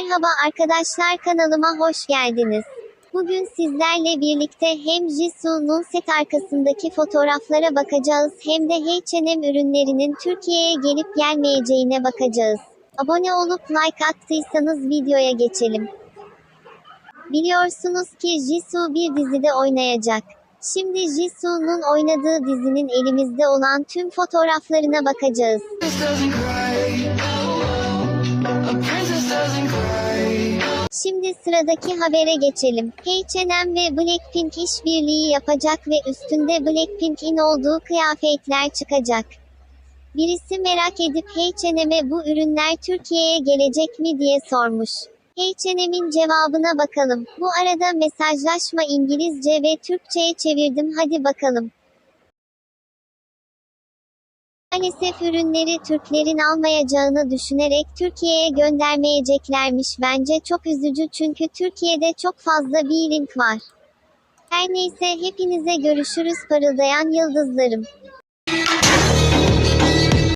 Merhaba arkadaşlar kanalıma hoş geldiniz. Bugün sizlerle birlikte hem Jisoo'nun set arkasındaki fotoğraflara bakacağız hem de H&M ürünlerinin Türkiye'ye gelip gelmeyeceğine bakacağız. Abone olup like attıysanız videoya geçelim. Biliyorsunuz ki Jisoo bir dizide oynayacak. Şimdi Jisoo'nun oynadığı dizinin elimizde olan tüm fotoğraflarına bakacağız. princess doesn't cry. A princess doesn't cry. Şimdi sıradaki habere geçelim. H&M ve Blackpink işbirliği yapacak ve üstünde Blackpink'in olduğu kıyafetler çıkacak. Birisi merak edip H&M'e bu ürünler Türkiye'ye gelecek mi diye sormuş. H&M'in cevabına bakalım. Bu arada mesajlaşma İngilizce ve Türkçe'ye çevirdim hadi bakalım. Maalesef ürünleri Türklerin almayacağını düşünerek Türkiye'ye göndermeyeceklermiş bence çok üzücü çünkü Türkiye'de çok fazla bir link var. Her neyse hepinize görüşürüz parıldayan yıldızlarım.